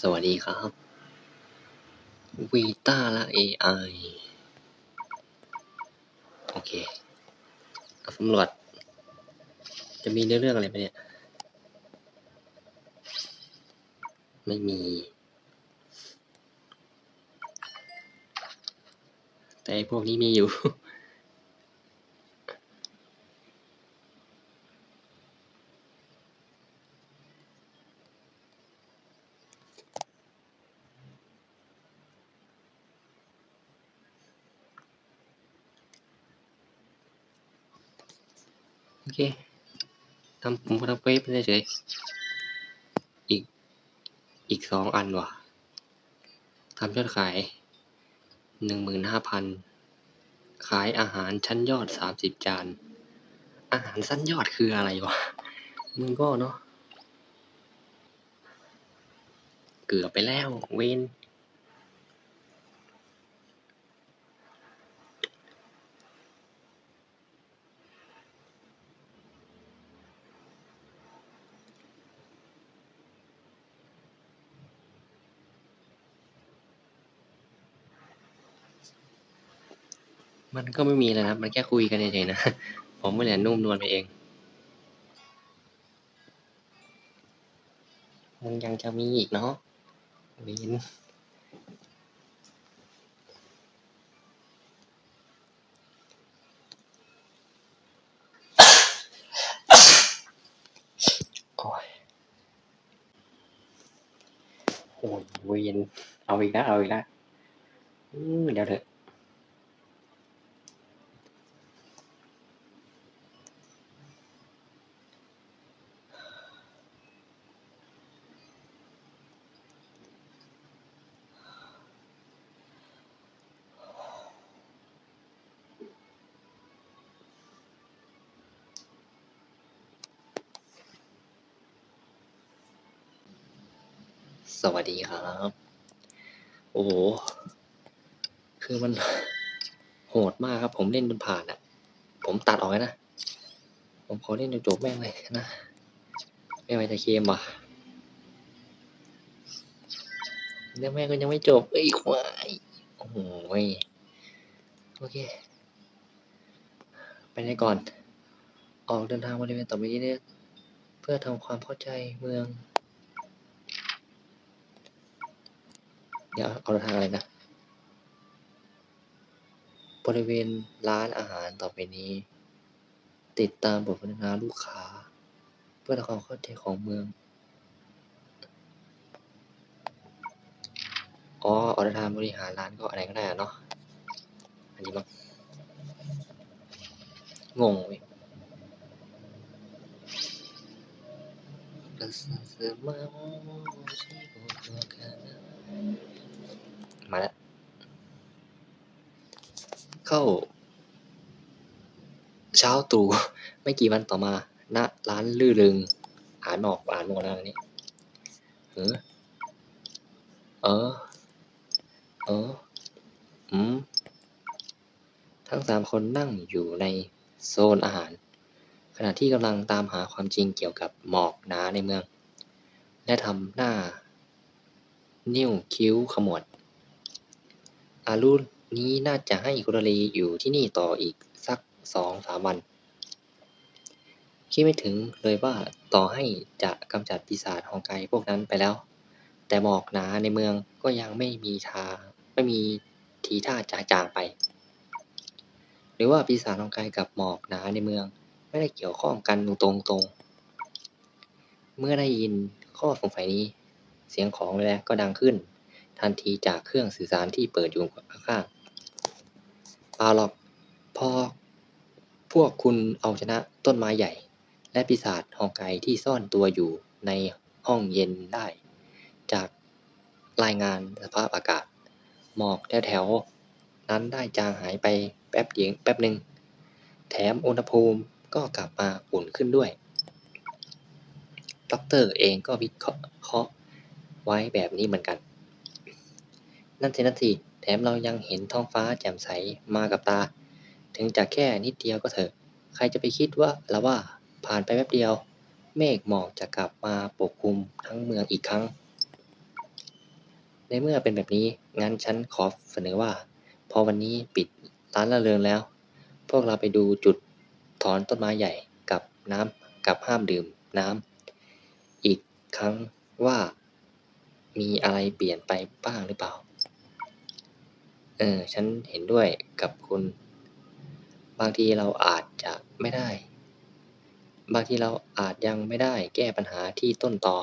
สวัสดีครับวีต้าและ AI โอเคสำรวจ จะมีเรื่องอะไรไหมเนี่ย ไม่มี แต่พวกนี้มีอยู่ เคทำผมก็ทำเฟซไปเฉยอีก อีกสองอันว่ะทำยอดขายหนึ่งหมื่นห้าพันขายอาหารชั้นยอดสามสิบจาน อาหารสั้นยอดคืออะไรวะ มึงก็เนาะ เกือบไปแล้วเวน มันก็ไม่มีอะไรนะครับ มันแค่คุยกันเฉยๆนะ ผมไม่แหละนุ่มนวลไปเอง มันยังจะมีอีกเนาะเวนโอ้ยโอ้ยนเอาอีกแล้วเอาอีกแล้วเดี๋ยวเถอะ สวัสดีครับ โอ้โห คือมัน โหดมากครับ ผมเล่นจนผ่านอะ ผมตัดออกเลยนะ ผมขอเล่นจนจบแม่งเลยนะ ไม่ไหวจะเคมว่ะแล้วแม่งก็ยังไม่จบไอ้ควายโอ้โหโอเค ไปไหนก่อน ออกเดินทางบริเวณต่อไปนี้เนี่ยเพื่อทำความเข้าใจเมือง เดี๋ยวเอาทางอะไรนะ บริเวณร้านอาหารต่อไปนี้ ติดตามบทสนทนาลูกค้า เพื่อทำความเข้าใจของเมือง อ๋อออร์ทางบริหารร้านก็อะไรก็ได้อะเนาะ อันนี้มั้งงงเว้ย มาแล้ว เข้า เช้าตรู่ไม่กี่วันต่อมา ณ ร้านลื่อลึง อ่านออกอ่านหมดแล้วนนี้เออ เออ เออ อืม ทั้งสามคนนั่งอยู่ในโซนอาหาร ขณะที่กำลังตามหาความจริงเกี่ยวกับหมอกหนาในเมือง และทำหน้า นิ้วคิ้วขมวด อารุณนี้น่าจะให้กุรลีอยู่ที่นี่ต่ออีกสักสองสามวัน คิดไม่ถึงเลยว่าต่อให้จะกำจัดปีศาจฮองไกพวกนั้นไปแล้ว แต่หมอกหนาในเมืองก็ยังไม่มีทาไม่มีทีท่าจะจางไป หรือว่าปีศาจฮองไกกับหมอกหนาในเมือง ไม่ได้เกี่ยวข้องกันตรงๆตรงเมื่อได้ยินข้อสงสัยนี้ เสียงของแรก็ดังขึ้น ทันทีจากเครื่องสื่อสารที่เปิดอยู่ข้างๆเปล่าหรอกพอพวกคุณเอาชนะต้นไม้ใหญ่ และปีศาจฮองไกที่ซ่อนตัวอยู่ในห้องเย็นได้ จากรายงานสภาพอากาศ หมอกแถวๆนั้นได้จางหายไปแป๊บเดียวแป๊บหนึ่งแถมอุณหภูมิ ก็กลับมาอุ่นขึ้นด้วยด็อกเตอร์เองก็วิเคราะห์ไว้แบบนี้เหมือนกัน นั่นสินั่นสิแถมเรายังเห็นท้องฟ้าแจ่มใสมากับตา ถึงจะแค่นิดเดียวก็เถอะ ใครจะไปคิดว่าละว่าผ่านไปแป๊บเดียว เมฆหมอกจะกลับมาปกคลุมทั้งเมืองอีกครั้ง ในเมื่อเป็นแบบนี้ งั้นฉันขอเสนอว่า พอวันนี้ปิดร้านละเริงแล้ว พวกเราไปดูจุด ถอนต้นไม้ใหญ่กับน้ำกับห้ามดื่มน้ำอีกครั้งว่ามีอะไรเปลี่ยนไปบ้างหรือเปล่า เออ ฉันเห็นด้วยกับคุณ บางทีเราอาจจะไม่ได้ บางทีเราอาจยังไม่ได้แก้ปัญหาที่ต้นตอ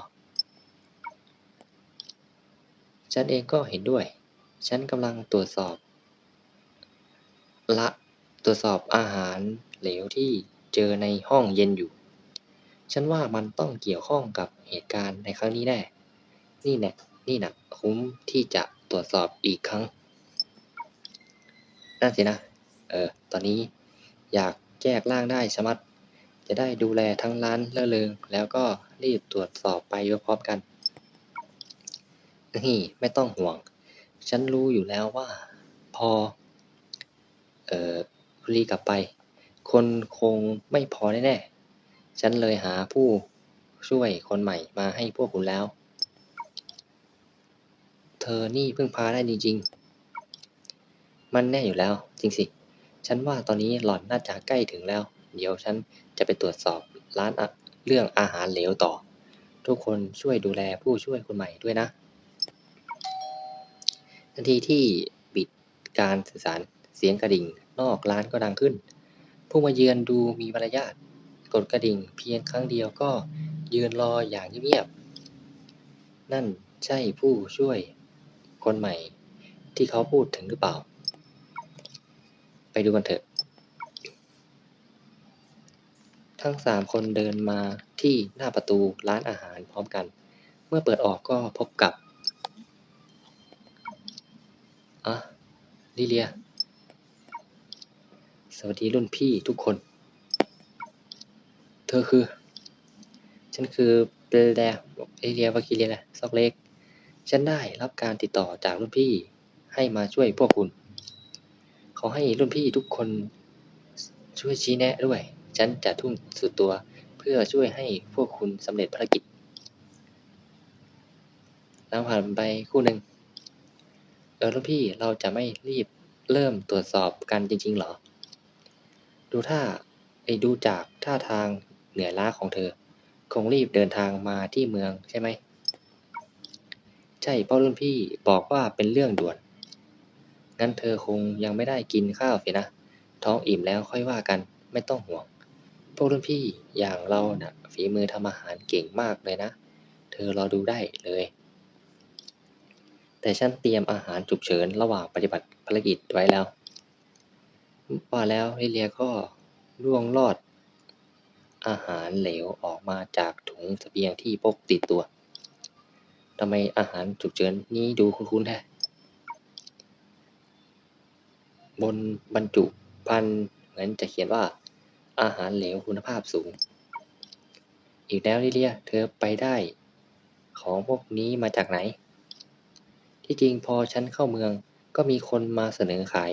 ฉันเองก็เห็นด้วย ฉันกำลังตรวจสอบ ละ ตรวจสอบอาหาร เหลวที่เจอในห้องเย็นอยู่ ฉันว่ามันต้องเกี่ยวข้องกับเหตุการณ์ในครั้งนี้แน่ นี่แน่นี่นะคุ้มที่จะตรวจสอบอีกครั้งนั่นสินะ เออ ตอนนี้อยากแยกร่างได้ชมัด จะได้ดูแลทั้งร้านเล่อเริงแล้วก็รีบตรวจสอบไปพร้อมกันนี่ไม่ต้องห่วง ฉันรู้อยู่แล้วว่า พอ เอ่อรีกลับไป คนคงไม่พอแน่ๆ ฉันเลยหาผู้ช่วยคนใหม่มาให้พวกคุณแล้ว เธอนี่เพึ่งพาได้จริงๆ มันแน่อยู่แล้ว จริงสิ ฉันว่าตอนนี้หล่อนน่าจะใกล้ถึงแล้ว เดี๋ยวฉันจะไปตรวจสอบร้านเรื่องอาหารเหลวต่อ ทุกคนช่วยดูแลผู้ช่วยคนใหม่ด้วยนะ ทันทีที่ปิดการสื่อสารเสียงกระดิ่งนอกร้านก็ดังขึ้น ผู้มาเยือนดูมีมารยาทกดกระดิ่งเพียงครั้งเดียวก็ยืนรออย่างเงียบๆนั่นใช่ผู้ช่วยคนใหม่ที่เขาพูดถึงหรือเปล่า ไปดูกันเถอะ ทั้งสามคนเดินมาที่หน้าประตูร้านอาหารพร้อมกัน เมื่อเปิดออกก็พบกับอะลิเลีย สวัสดีรุ่นพี่ทุกคน เธอคือ ฉันคือเปลแดลิเลียวากิเลียนะซอกเล็ก ฉันได้รับการติดต่อจากรุ่นพี่ให้มาช่วยพวกคุณ ขอให้รุ่นพี่ทุกคนช่วยชี้แนะด้วย ฉันจะทุ่มสุดตัวเพื่อช่วยให้พวกคุณสำเร็จภารกิจ แล้วผ่านไปคู่หนึ่งเออรุ่นพี่เราจะไม่รีบเริ่มตรวจสอบกันจริงๆเหรอ ดูท่าไอ้ดูจากท่าทางเหนื่อยล้าของเธอ คงรีบเดินทางมาที่เมืองใช่ไหม ใช่เพราะรุ่นพี่บอกว่าเป็นเรื่องด่วน งั้นเธอคงยังไม่ได้กินข้าวสินะ ท้องอิ่มแล้วค่อยว่ากันไม่ต้องห่วง พวกรุ่นพี่อย่างเราน่ะฝีมือทำอาหารเก่งมากเลยนะ เธอรอดูได้เลย แต่ฉันเตรียมอาหารฉุกเฉินระหว่างปฏิบัติภารกิจไว้แล้ว ว่าแล้วลิเลียก็ล่วงลอด อาหารเหลวออกมาจากถุงสเสบียงที่พกติดตัวทำไมอาหารฉุกเฉินนี้ดูคุ้นๆแท้บนบรรจุภัณฑ์เหมือนจะเขียนว่า อาหารเหลวคุณภาพสูง อีกแล้วลิเลียเธอไปได้ ของพวกนี้มาจากไหน ที่จริงพอฉันเข้าเมืองก็มีคนมาเสนอขาย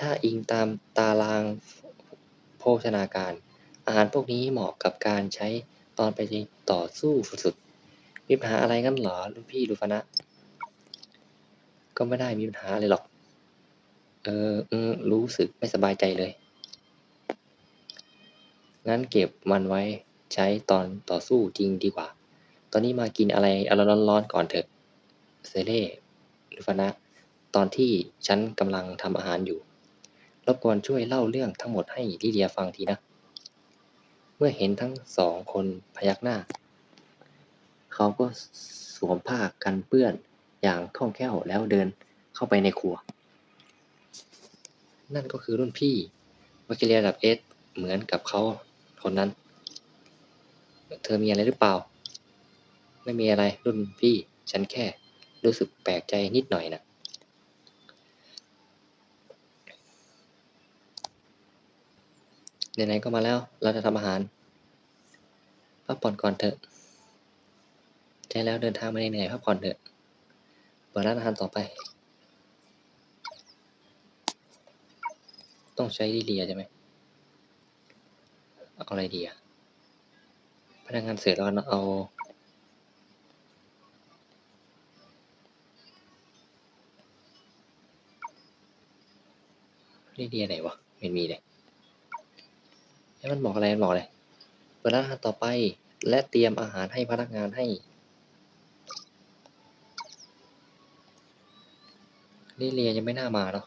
ถ้าอิงตามตารางโภชนาการ อาหารพวกนี้เหมาะกับการใช้ตอนไปต่อสู้สุดๆมีปัญหาอะไรงั้นเหรอรุ่นพี่ลูฟานะ ก็ไม่ได้มีปัญหาอะไรหรอก เอออรู้สึกไม่สบายใจเลย งั้นเก็บมันไว้ใช้ตอนต่อสู้จริงดีกว่า ตอนนี้มากินอะไรอร่อยร้อนๆก่อนเถอะ เซเล่ลูฟานะ ตอนที่ฉันกำลังทำอาหารอยู่ บกวนช่วยเล่าเรื่องทั้งหมดให้ลิเดียฟังทีนะ เมื่อเห็นทั้งสองคนพยักหน้า เขาก็สวมผ้ากันเปื้อนอย่างคล่องแคล่วแล้วเดินเข้าไปในครัว นั่นก็คือรุ่นพี่วาคิเลียระดับเอสเหมือนกับเขาคนนั้น เธอมีอะไรหรือเปล่า ไม่มีอะไรรุ่นพี่ ฉันแค่รู้สึกแปลกใจนิดหน่อยนะ ไหนๆก็มาแล้ว เราจะทำอาหารพักผ่อนก่อนเถอะใช้แล้วเดินทางมาเหนื่อยพักผ่อนเถอะเปิดร้านอาหารต่อไป ต้องใช้ดีเลียใช่ไหมเอาอะไรดีอะพนักงานเสิร์ฟเราเอาดีเลียไหนวะไม่มีเลย แล้มันบอกอะไรมันบอกอะไรเปิดร้านอาหารต่อไป และเตรียมอาหารให้พนักงานให้ลิเลียยังไม่น่ามาเนาะ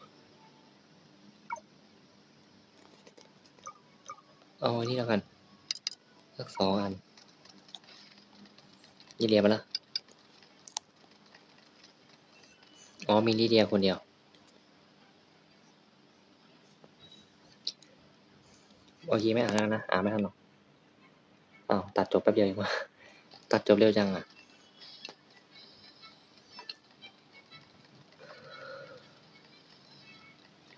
เอาอันนี้แล้วกันสักสองอันลิเลียมาละอ๋อมีลิเลียคนเดียว โอเคไม่อ่านแล้วนะ อ่านไม่ทันหรอกอ้าวตัดจบแป๊บเดียวเองวะตัดจบเร็วจังอะ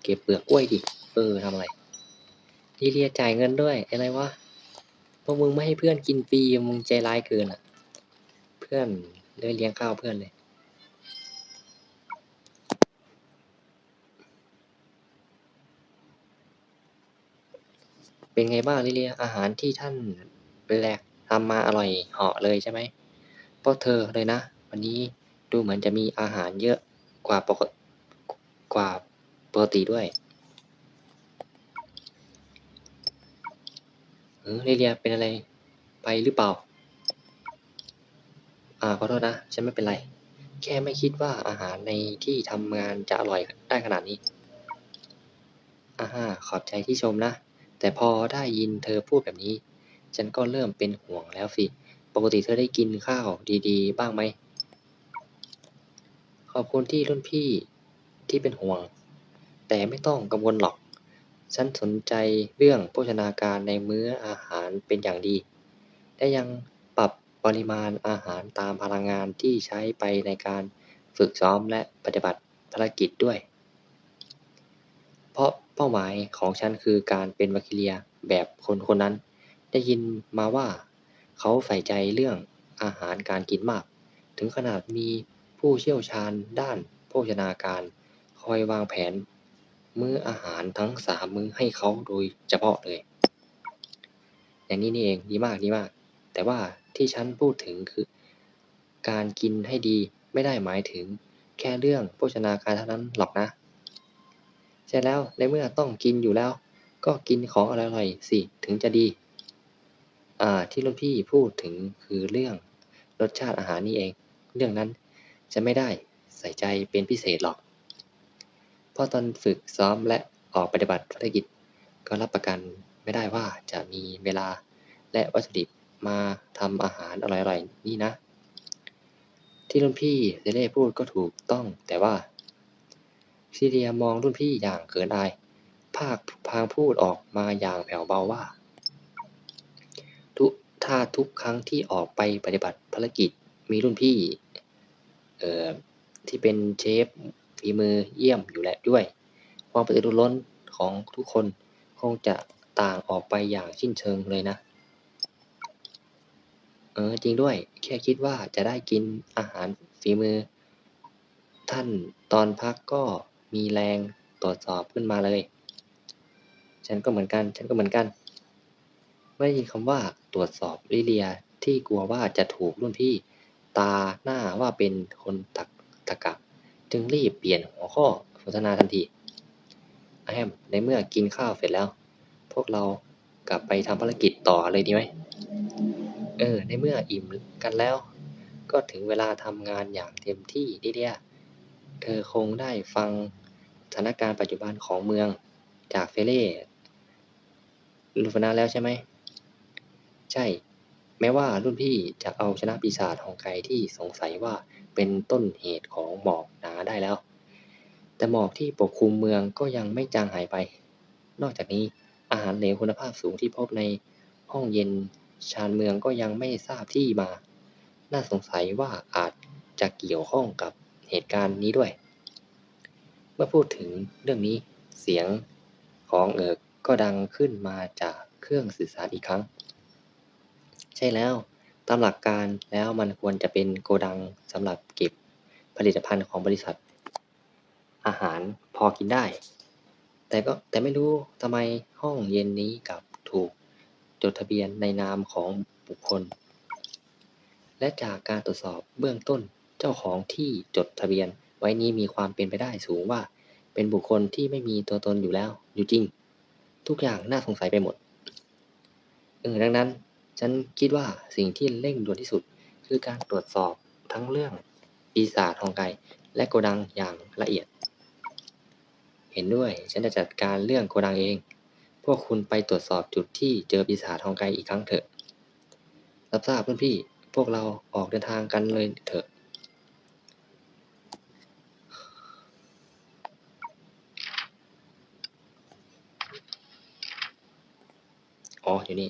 เก็บเปลือกกล้วยดิเออทำอะไรลีเลียจ่ายเงินด้วย อะไรวะพวกมึงไม่ให้เพื่อนกินฟรีมึงใจร้ายเกินอะ เพื่อนเลยเลี้ยงข้าวเพื่อนเลย เป็นไงบ้างลิเลียอาหารที่ท่านแลกทำมาอร่อยเหาะเลยใช่ไหมเพราะเธอเลยนะ วันนี้ดูเหมือนจะมีอาหารเยอะกว่าปกกว่าปกติด้วยเออลิเลียเป็นอะไรไปหรือเปล่า อ่าขอโทษนะ ฉันไม่เป็นไร แค่ไม่คิดว่าอาหารในที่ทำงานจะอร่อยได้ขนาดนี้อ่าฮะขอบใจที่ชมนะ แต่พอได้ยินเธอพูดแบบนี้ ฉันก็เริ่มเป็นห่วงแล้วสิ ปกติเธอได้กินข้าวดีๆ บ้างไหม ขอบคุณที่รุ่นพี่ที่เป็นห่วง แต่ไม่ต้องกังวลหรอก ฉันสนใจเรื่องโภชนาการในมื้ออาหารเป็นอย่างดี และยังปรับปริมาณอาหารตามพลังงานที่ใช้ไปในการฝึกซ้อมและปฏิบัติภารกิจด้วย เพราะ เป้าหมายของฉันคือการเป็นวาคิเลียแบบคนคนนั้น ได้ยินมาว่า เขาใส่ใจเรื่องอาหารการกินมาก ถึงขนาดมีผู้เชี่ยวชาญด้านโภชนาการ คอยวางแผน มื้ออาหารทั้งสามมื้อให้เขาโดยเฉพาะเลย อย่างนี้นี่เองดีมากดีมาก แต่ว่าที่ฉันพูดถึงคือ การกินให้ดีไม่ได้หมายถึงแค่เรื่องโภชนาการเท่านั้นหรอกนะ ใช่แล้วในเมื่อต้องกินอยู่แล้ว ก็กินของอร่อยๆสิถึงจะดี อ่าที่รุ่นพี่พูดถึงคือเรื่องรสชาติอาหารนี่เอง เรื่องนั้นจะไม่ได้ใส่ใจเป็นพิเศษหรอกเพราะตอนฝึกซ้อมและออกปฏิบัติภารกิจ ก็รับประกันไม่ได้ว่าจะมีเวลาและวัตถุดิบมาทำอาหารอร่อยๆนี่นะ ที่รุ่นพี่เซเล่พูดก็ถูกต้องแต่ว่า ซีเรียมองรุ่นพี่อย่างเขินอาย ภาคพางพูดออกมาอย่างแผ่วเบาว่า ทุกถ้าทุกครั้งที่ออกไปปฏิบัติภารกิจมีรุ่นพี่ เอ่อ ที่เป็นเชฟฝีมือเยี่ยมอยู่แล้วด้วย ความกระตือรือร้นของทุกคนคงจะต่างออกไปอย่างสิ้นเชิงเลยนะ เออจริงด้วย แค่คิดว่าจะได้กินอาหารฝีมือ ท่านตอนพักก็ มีแรงตรวจสอบขึ้นมาเลย ฉันก็เหมือนกัน ฉันก็เหมือนกัน ไม่ได้ยินคำว่าตรวจสอบลิเลียที่กลัวว่าจะถูกรุ่นพี่ตาหน้าว่าเป็นคนตักตะกะจึงรีบเปลี่ยนหัวข้อสนทนาทันทีอาแฮมในเมื่อกินข้าวเสร็จแล้ว พวกเรากลับไปทำภารกิจต่อเลยดีไหมเออ ในเมื่ออิ่มกันแล้ว ก็ถึงเวลาทำงานอย่างเต็มที่ลิเลีย เธอคงได้ฟังสถานการณ์ปัจจุบันของเมืองจากเฟเล่ลูฟานาแล้วใช่ไหม ใช่ แม้ว่ารุ่นพี่จะเอาชนะปีศาจฮองไกที่สงสัยว่าเป็นต้นเหตุของหมอกหนาได้แล้ว แต่หมอกที่ปกคลุมเมืองก็ยังไม่จางหายไป นอกจากนี้อาหารเหลวคุณภาพสูงที่พบในห้องเย็นชานเมืองก็ยังไม่ทราบที่มา น่าสงสัยว่าอาจจะเกี่ยวข้องกับ เหตุการณ์นี้ด้วย เมื่อพูดถึงเรื่องนี้เสียงของเอิกก็ดังขึ้นมาจากเครื่องสื่อสารอีกครั้ง ใช่แล้วตามหลักการแล้วมันควรจะเป็นโกดังสำหรับเก็บผลิตภัณฑ์ของบริษัท อาหารพอกินได้ แต่ก็แต่ไม่รู้ทำไมห้องเย็นนี้กับถูกจดทะเบียนในนามของบุคคล และจากการตรวจสอบเบื้องต้น เจ้าของที่จดทะเบียน ไว้นี้มีความเป็นไปได้สูงว่า เป็นบุคคลที่ไม่มีตัวตนอยู่แล้ว อยู่จริง ทุกอย่างน่าสงสัยไปหมดเออดังนั้น ฉันคิดว่าสิ่งที่เร่งด่วนที่สุด คือการตรวจสอบทั้งเรื่องปีศาจฮองไกและโกดังอย่างละเอียด เห็นด้วยฉันจะจัดการเรื่องโกดังเอง พวกคุณไปตรวจสอบจุดที่เจอปีศาจฮองไกอีกครั้งเถอะรับทราบเพื่อนพี่พวกเราออกเดินทางกันเลยเถอะ อ๋อ อยู่นี่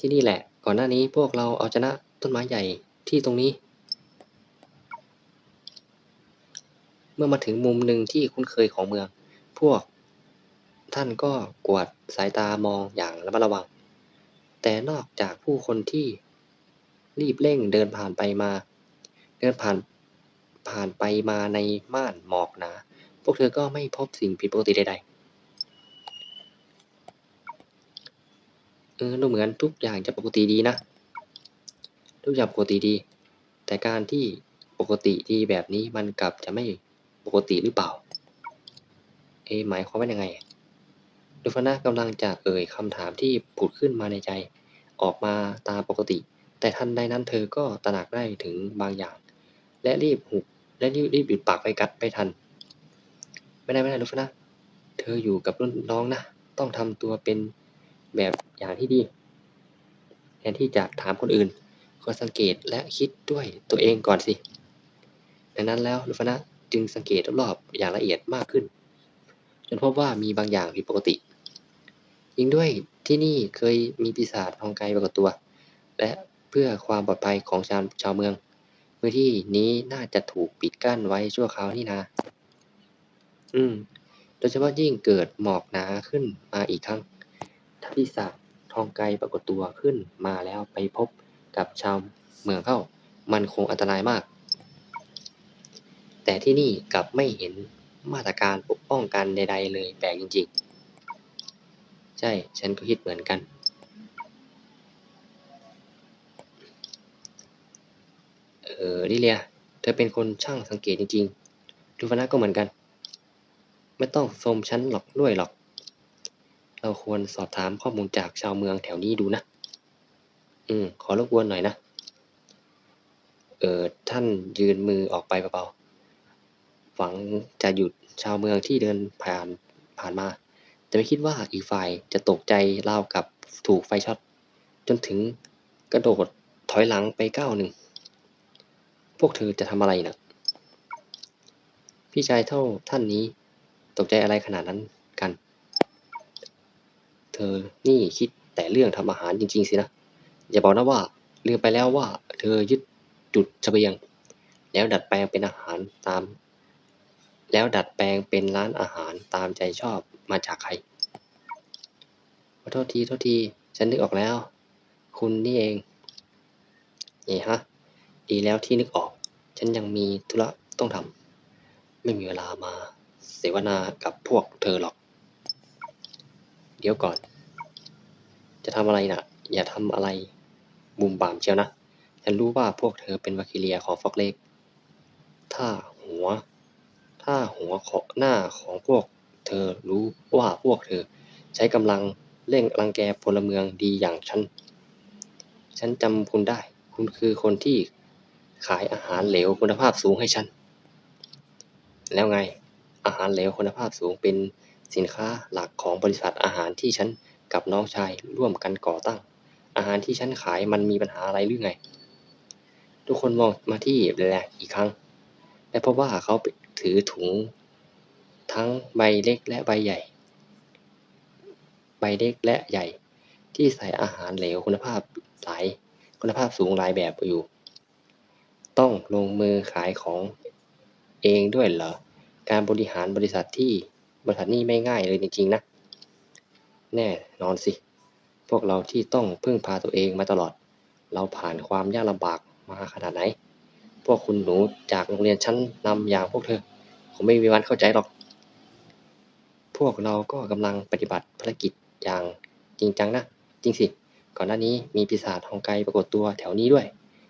ที่นี่แหละ ก่อนหน้านี้พวกเราเอาชนะต้นไม้ใหญ่ที่ตรงนี้ เมื่อมาถึงมุมหนึ่งที่คุ้นเคยของเมือง พวกท่านก็กวดสายตามองอย่างระมัดระวัง แต่นอกจากผู้คนที่รีบเร่งเดินผ่านไปมา เดินผ่านผ่านไปมาในม่านหมอกหนา พวกเธอก็ไม่พบสิ่งผิดปกติใดๆ เออดูเหมือนทุกอย่างจะปกติดีนะ ทุกอย่างปกติดี แต่การที่ปกติดีแบบนี้มันกลับจะไม่ปกติหรือเปล่า เอหมายความว่ายังไงดูฟานากำลังจะเอ่ยคำถามที่ผุดขึ้นมาในใจ ออกมาตามปกติ แต่ทันใดนั้นเธอก็ตระหนักได้ถึงบางอย่าง และรีบหุบและรีบรีบหยุดปากไปกัดไปทัน ไม่ได้ไม่ได้ดูฟานาเธออยู่กับรุ่นน้องนะ ต้องทำตัวเป็น แบบอย่างที่ดี แทนที่จะถามคนอื่นควรสังเกตและคิดด้วยตัวเองก่อนสิ ดังนั้นแล้วลูฟานะจึงสังเกตรอบๆอย่างละเอียดมากขึ้น จนพบว่ามีบางอย่างผิดปกติ ยิ่งด้วยที่นี่เคยมีปีศาจฮองไกปรากฏตัว และเพื่อความปลอดภัยของชาวชาวเมืองพื้นที่นี้น่าจะถูกปิดกั้นไว้ชั่วคราวนี่นา อืม โดยเฉพาะยิ่งเกิดหมอกหนาขึ้นมาอีกครั้ง ปีศาจทองไกปรากฏตัวขึ้นมาแล้วไปพบกับชาวเมืองเข้า มันคงอันตรายมาก แต่ที่นี่กลับไม่เห็นมาตรการปกป้องกันใด ๆ เลยแปลกจริงๆ ใช่ ฉันก็คิดเหมือนกัน เออลิเลีย เธอเป็นคนช่างสังเกตจริงๆดูฟานะก็เหมือนกัน ไม่ต้องชมฉันหรอกด้วยหรอก เราควรสอบถามข้อมูลจากชาวเมืองแถวนี้ดูนะ อืม ขอรบกวนหน่อยนะ เออท่านยืนมือออกไปเบาๆ หวังจะหยุดชาวเมืองที่เดินผ่านผ่านมา แต่ไม่คิดว่าอีกฝ่ายจะตกใจรากับถูกไฟช็อต จนถึงกระโดดถอยหลังไปก้าวหนึ่ง พวกเธอจะทำอะไรนะพี่ชายเท่าท่านนี้ตกใจอะไรขนาดนั้นกัน เธอนี่คิดแต่เรื่องทำอาหารจริงๆสินะ อย่าบอกนะว่าลืมไปแล้วว่า เธอยึดจุดเสบียง แล้วดัดแปลงเป็นอาหารตาม แล้วดัดแปลงเป็นร้านอาหารตามใจชอบมาจากใครขอโทษทีโทษที ฉันนึกออกแล้ว คุณนี่เองนี่ฮะ ดีแล้วที่นึกออก ฉันยังมีธุระต้องทำไม่มีเวลามาเสวนากับพวกเธอหรอก เดี๋ยวก่อน จะทำอะไรนะอย่าทำอะไรบุมบามเชียวนะ ฉันรู้ว่าพวกเธอเป็นวาคิเลียของฟอกเล็ก ถ้าหัว ถ้าหัวของหน้าของพวกเธอรู้ว่าพวกเธอ ใช้กำลังเร่งรังแกพลเมืองดีอย่างฉัน ฉันจำคุณได้ คุณคือคนที่ขายอาหารเหลวคุณภาพสูงให้ฉัน แล้วไง อาหารเหลวคุณภาพสูงเป็นสินค้าหลักของบริษัทอาหารที่ฉัน กับน้องชายร่วมกันก่อตั้ง อาหารที่ฉันขายมันมีปัญหาอะไรหรือไง ทุกคนมองมาที่แบลกอีกครั้ง และพบว่าเขาถือถุง ทั้งใบเล็กและใบใหญ่ ใบเล็กและใหญ่ ที่ใส่อาหารเหลวคุณภาพหลายคุณภาพสูงหลายแบบอยู่ ต้องลงมือขายของเองด้วยเหรอ การบริหารบริษัทที่บริษัทนี่ไม่ง่ายเลยจริงๆนะ แน่นอนสิ พวกเราที่ต้องพึ่งพาตัวเองมาตลอด เราผ่านความยากลำบากมาขนาดไหน พวกคุณหนูจากโรงเรียนชั้นนำอย่างพวกเธอคงไม่มีวันเข้าใจหรอก พวกเราก็กำลังปฏิบัติภารกิจอย่างจริงจังนะ จริงสิ ก่อนหน้านี้มีปีศาจฮองไกปรากฏตัวแถวนี้ด้วย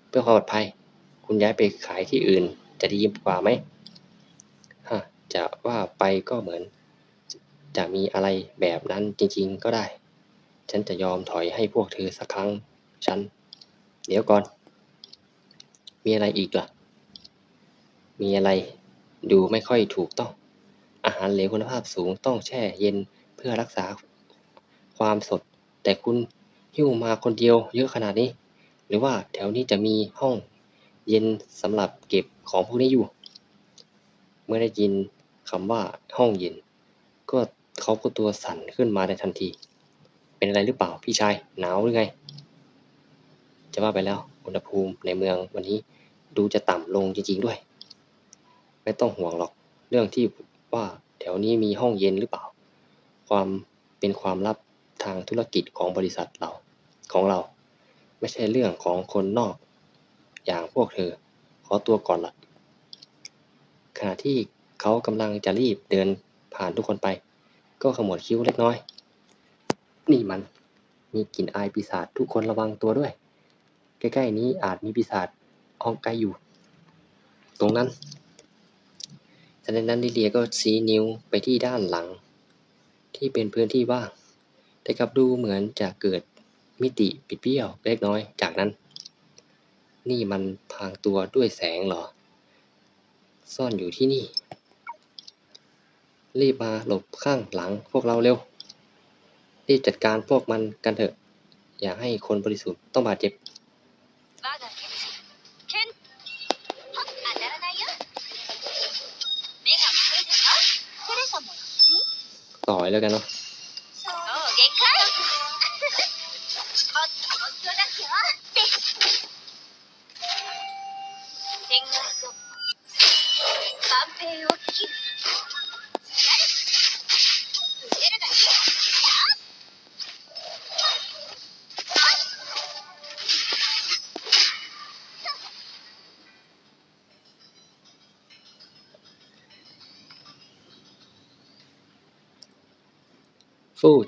เพื่อความปลอดภัย คุณย้ายไปขายที่อื่นจะดีกว่าไหมฮะจะว่าไปก็เหมือน จะมีอะไรแบบนั้นจริงๆก็ได้ ฉันจะยอมถอยให้พวกเธอสักครั้ง ฉัน เดี๋ยวก่อน มีอะไรอีกล่ะ มีอะไรดูไม่ค่อยถูกต้อง อาหารเหลวคุณภาพสูงต้องแช่เย็นเพื่อรักษาความสด แต่คุณหิ้วมาคนเดียวเยอะขนาดนี้ หรือว่าแถวนี้จะมีห้องเย็นสำหรับเก็บของพวกนี้อยู่ เมื่อได้ยินคำว่าห้องเย็น เขาก็ตัวสั่นขึ้นมาในทันที เป็นอะไรหรือเปล่าพี่ชาย หนาวหรือไง จะว่าไปแล้วอุณหภูมิในเมืองวันนี้ดูจะต่ำลงจริงๆด้วย ไม่ต้องห่วงหรอกเรื่องที่ว่าแถวนี้มีห้องเย็นหรือเปล่า ความเป็นความลับทางธุรกิจของบริษัทเราของเรา ไม่ใช่เรื่องของคนนอก อย่างพวกเธอ ขอตัวก่อนละขณะที่เขากำลังจะรีบเดินผ่านทุกคนไป ก็ขมวดคิ้วเล็กน้อย นี่มัน มีกลิ่นอายปีศาจทุกคนระวังตัวด้วย ใกล้ๆนี้อาจมีปีศาจอองไกอยู่ ตรงนั้นทันนั้นลิเลียก็ชี้นิ้วไปที่ด้านหลัง ที่เป็นพื้นที่ว่างแต่กลับดูเหมือนจะเกิดมิติปิดเบี้ยวเล็กน้อยจากนั้น นี่มันพรางตัวด้วยแสงเหรอ ซ่อนอยู่ที่นี่ รีบมาหลบข้างหลังพวกเราเร็ว รีบจัดการพวกมันกันเถอะ อย่าให้คนบริสุทธิ์ต้องบาดเจ็บ ต่อยแล้วกันเนาะ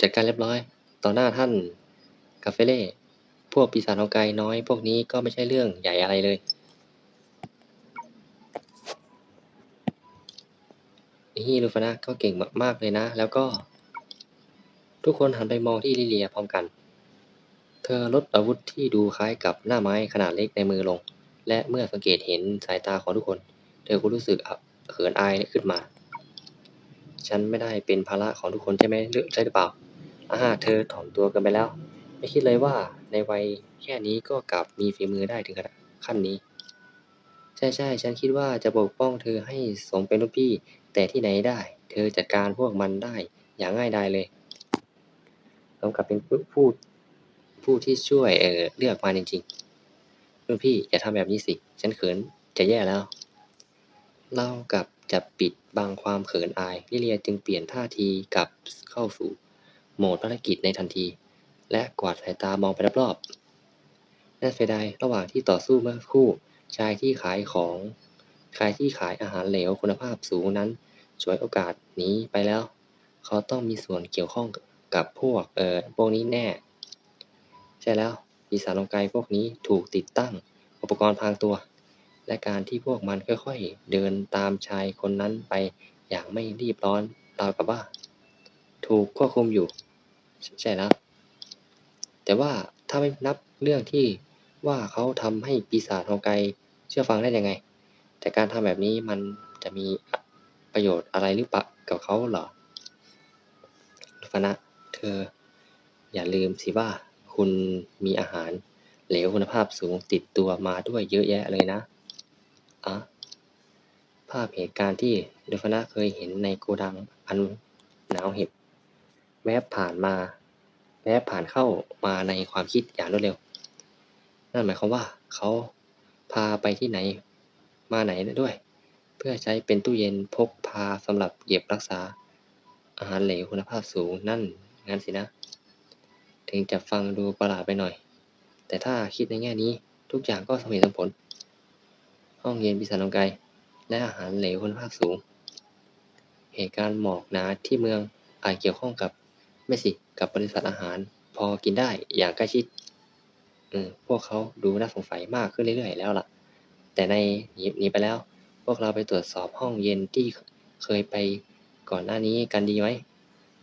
จัดการเรียบร้อย ต่อหน้าท่านกาเฟเล่ พวกปีศาจทองไกลน้อย พวกนี้ก็ไม่ใช่เรื่องใหญ่อะไรเลย นี่ลูฟานะก็เก่งมากๆเลยนะ แล้วก็ ทุกคนหันไปมองที่ลิเลียพร้อมกัน เธอลดอาวุธที่ดูคล้ายกับหน้าไม้ขนาดเล็กในมือลง และเมื่อสังเกตเห็นสายตาของทุกคน เธอก็รู้สึกเขินอายขึ้นมาฉันไม่ได้เป็นภาระของทุกคนใช่ไหมหรือใช่หรือเปล่า อ่าเธอถอมตัวกันไปแล้ว ไม่คิดเลยว่าในวัยแค่นี้ก็กลับมีฝีมือได้ถึงข,ขั้นนี้ ใช่ใช่ฉันคิดว่าจะปกป้องเธอให้สมเป็นรุ่นพี่ แต่ที่ไหนได้ เธอจัดการพวกมันได้อย่างง่ายดายเลยสมกับเป็นผู้ผู้ผู้ที่ช่วยเออเลือกมาจริงๆรุ่นพี่อย่าทำแบบนี้สิ ฉันเขินจะแย่แล้ว เล่ากับจะปิดบังความเขินอายลิเลียจึงเปลี่ยนท่าทีกลับเข้าสู่ โหมดภารกิจในทันที และกวาดสายตามองไปรอบๆน่าเสียดายระหว่างที่ต่อสู้เมื่อคู่ชายที่ขายของชายที่ขายอาหารเหลวคุณภาพสูงนั้นฉวยโอกาสนี้ไปแล้ว เขาต้องมีส่วนเกี่ยวข้องกับพวกเอ่อพวกนี้แน่ ใช่แล้วปีศาจลงไกพวกนี้ถูกติดตั้งอุปกรณ์พรางตัว และการที่พวกมันค่อยๆ เดินตามชายคนนั้นไปอย่างไม่รีบร้อนราวกับว่า ถูกควบคุมอยู่ ใช่แล้วแต่ว่าถ้าไม่นับเรื่องที่ว่าเขาทำให้ปีศาจฮองไกเชื่อฟังได้ยังไง แต่การทำแบบนี้มันจะมีประโยชน์อะไรหรือเปล่ากับเขาเหรอฟนะเธอ อย่าลืมสิว่าคุณมีอาหารเหลวคุณภาพสูงติดตัวมาด้วยเยอะแยะเลยนะอะภาพเหตุการณ์ที่เดฟนะเคยเห็นในโกดังอันหนาวเห็บ แวบผ่านมา แวบผ่านเข้ามาในความคิดอย่างรวดเร็ว นั่นหมายความว่าเขาพาไปที่ไหนมาไหนด้วย เพื่อใช้เป็นตู้เย็นพกพาสำหรับเก็บรักษา อาหารเหลวคุณภาพสูงนั่นงั้นสินะ ถึงจะฟังดูประหลาดไปหน่อย แต่ถ้าคิดในแง่นี้ทุกอย่างก็สมเหตุสมผล ห้องเย็นปีศาจลงไกลและอาหารเหลวคุณภาพสูง เหตุการณ์หมอกหนาที่เมืองอาจเกี่ยวข้องกับ ไม่สิกับบริษัทอาหาร พอกินได้อย่างใกล้ชิดอืพวกเขาดูน่าสงสัยมากขึ้นเรื่อยๆแล้วล่ะ แต่ในหนีไปแล้ว พวกเราไปตรวจสอบห้องเย็นที่เคยไปก่อนหน้านี้กันดีไหม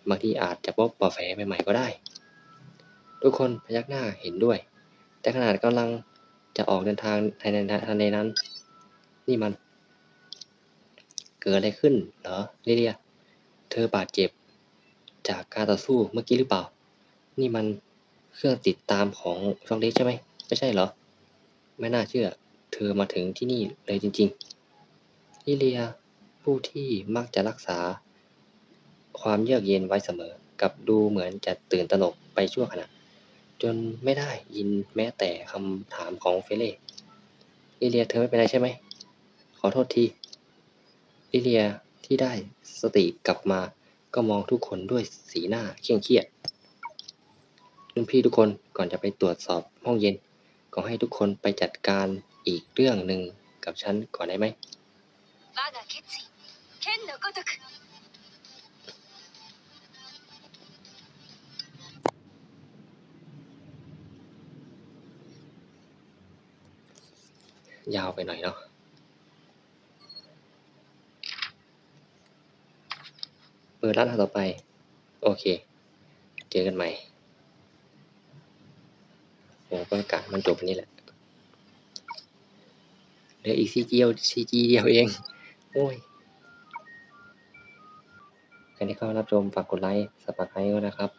บางทีอาจจะพบเบาะแสใหม่ๆก็ได้ ทุกคนพยักหน้าเห็นด้วย แต่ขนาดกำลังจะออกเดินทางในในทันใดนั้น นี่มัน เกิดอะไรขึ้นเหรอลิเลีย เธอบาดเจ็บ จากการต่อสู้เมื่อกี้หรือเปล่า นี่มันเครื่องติดตามของช่องเล็กใช่ไหมไม่ใช่เหรอ ไม่น่าเชื่อ เธอมาถึงที่นี่เลยจริงๆลิเลียผู้ที่มักจะรักษา ความเยือกเย็นไว้เสมอ กับดูเหมือนจะตื่นตระหนกไปชั่วขณะ จนไม่ได้ยินแม้แต่คำถามของเฟเล่ลิเลียเธอไม่เป็นไรใช่ไหม ขอโทษทีลิเลียที่ได้สติกลับมา ก็มองทุกคนด้วยสีหน้าเคร่งเครียดรุ่นพี่ทุกคนก่อนจะไปตรวจสอบห้องเย็นก็ให้ทุกคนไปจัดการอีกเรื่องหนึ่งกับฉันก่อนได้ไหมยาวไปหน่อยเนาะ เปิดร้านต่อไป โอเค เจอกันใหม่โหประกาศมันจบนี่แหละเหลืออีกซีจีเดียวซีจีเดียวเอง โอ้ยใครที่เข้ารับชมฝากกดไลค์สับสไครต์ก็นะครับ